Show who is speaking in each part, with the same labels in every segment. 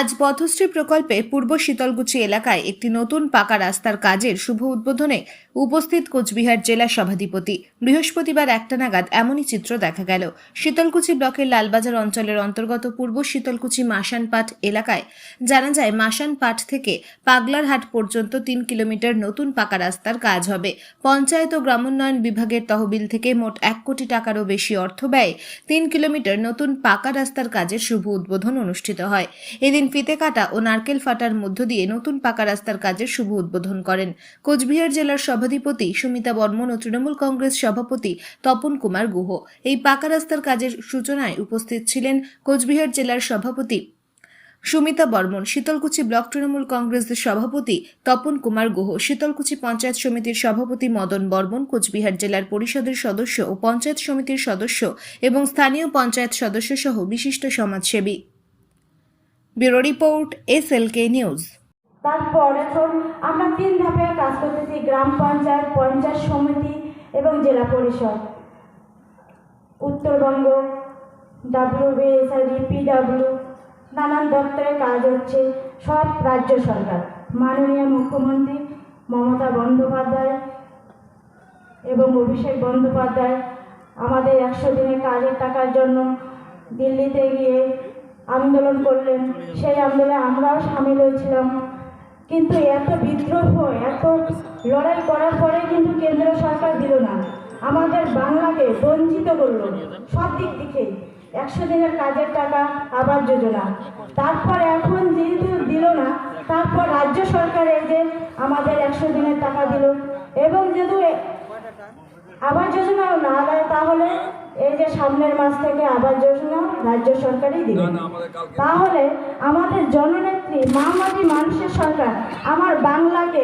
Speaker 1: আজ পথশ্রী প্রকল্পে পূর্ব শীতলকুচি এলাকায় একটি নতুন পাকা রাস্তার কাজের শুভ উদ্বোধনে উপস্থিত কোচবিহার জেলা সভাধিপতি। বৃহস্পতিবার একটা নাগাদ এমনই চিত্র দেখা গেল। শীতলকুচি ব্লকের লালবাজার অঞ্চলের অন্তর্গত পূর্ব শীতলকুচি মাসানপাট এলাকায় জানা যায় মাসানপাট থেকে পাগলারহাট পর্যন্ত তিন কিলোমিটার নতুন পাকা রাস্তার কাজ হবে। পঞ্চায়েত ও গ্রামোন্নয়ন বিভাগের তহবিল থেকে মোট এক কোটি টাকারও বেশি অর্থ ব্যয়ে তিন কিলোমিটার নতুন পাকা রাস্তার কাজের শুভ উদ্বোধন অনুষ্ঠিত হয়। এদিন ফিতে কাটা ও নারকেল ফাটার মধ্য দিয়ে নতুন পাকা রাস্তার কাজের শুভ উদ্বোধন করেন। কোচবিহার জেলার সভাধিপতি সুমিতা বর্মন ও তৃণমূল কংগ্রেস সভাপতি তপন কুমার গুহ এই পাকা রাস্তার কাজের সূচনায় উপস্থিত ছিলেন কোচবিহার জেলার সভাপতি সুমিতা বর্মন, শীতলকুচি ব্লক তৃণমূল কংগ্রেসের সভাপতি তপন কুমার গুহ, শীতলকুচি পঞ্চায়েত সমিতির সভাপতি মদন বর্মন, কোচবিহার জেলার পরিষদের সদস্য ও পঞ্চায়েত সমিতির সদস্য এবং স্থানীয় পঞ্চায়েত সদস্য সহ বিশিষ্ট সমাজসেবী। Bureau report S L K news.
Speaker 2: তারপর এখন আমরা তিন ধাপে কাজ করতেছি গ্রাম পঞ্চায়েত পঞ্চায়েত সমিতি এবং জেলা পরিষদ। উত্তরবঙ্গ ডাব্লিউবিএসআরডি পিডাব্লিউ নানান দপ্তরে কাজ হচ্ছে, সব রাজ্য সরকার। মাননীয় মুখ্যমন্ত্রী মমতা বন্দ্যোপাধ্যায় এবং অভিষেক বন্দ্যোপাধ্যায় আমাদের একশো দিনের কাজের টাকার জন্য দিল্লিতে গিয়ে আন্দোলন করলেন। সেই আন্দোলনে আমরাও সামিল হয়েছিলাম। কিন্তু এত বিদ্রোহ, এত লড়াই করার পরে কিন্তু কেন্দ্র সরকার দিল না। আমাদের বাংলাকে বঞ্চিত করল সব দিক থেকে একশো দিনের কাজের টাকা, আবাস যোজনা। তারপর এখন যেহেতু দিল না, তারপর রাজ্য সরকার এই যে আমাদের একশো দিনের টাকা দিল। এবং যেহেতু আবাস যোজনাও না দেয় এই যে সামনের মাস থেকে আবাস যোজনা রাজ্য সরকারই দিবে। তাহলে আমাদের জননেত্রী মামাটি মানুষের সরকার আমার বাংলাকে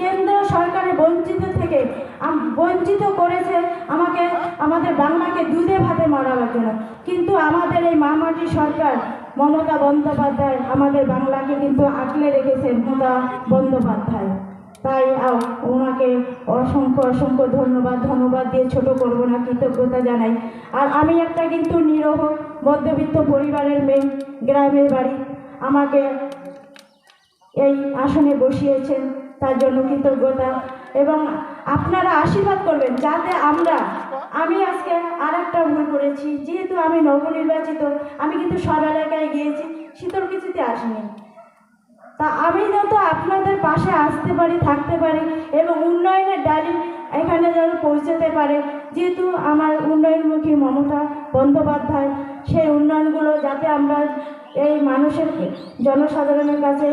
Speaker 2: কেন্দ্র সরকারের বঞ্চিত থেকে বঞ্চিত করেছে আমাকে আমাদের বাংলাকে দুধে ভাতে মারাবার জন্য। কিন্তু আমাদের এই মামাটি সরকার মমতা বন্দ্যোপাধ্যায় আমাদের বাংলাকে কিন্তু আঁকলে রেখেছেন মমতা বন্দ্যোপাধ্যায়। তাই ওনাকে অসংখ্য অসংখ্য ধন্যবাদ ধন্যবাদ দিয়ে ছোট করব না, কৃতজ্ঞতা জানাই। আর আমি একটা কিন্তু নিরহ, মধ্যবিত্ত পরিবারের মেয়ে, গ্রামের বাড়ি। আমাকে এই আসনে বসিয়েছেন, তার জন্য কৃতজ্ঞতা। এবং আপনারা আশীর্বাদ করবেন, যাতে আমরা, আমি আজকে আর একটা ভুল করেছি, যেহেতু আমি নবনির্বাচিত, আমি কিন্তু সব এলাকায় গিয়েছি শীতল কিছুতে আসিনি। তা আমি যত আপনাদের পাশে আসতে পারি, থাকতে পারি এবং উন্নয়নের ডালি এখানে যেন পৌঁছাতে পারে। যেহেতু আমার উন্নয়নমুখী মমতা বন্দ্যোপাধ্যায়, সেই উন্নয়নগুলো যাতে আমরা এই মানুষের জনসাধারণের কাছে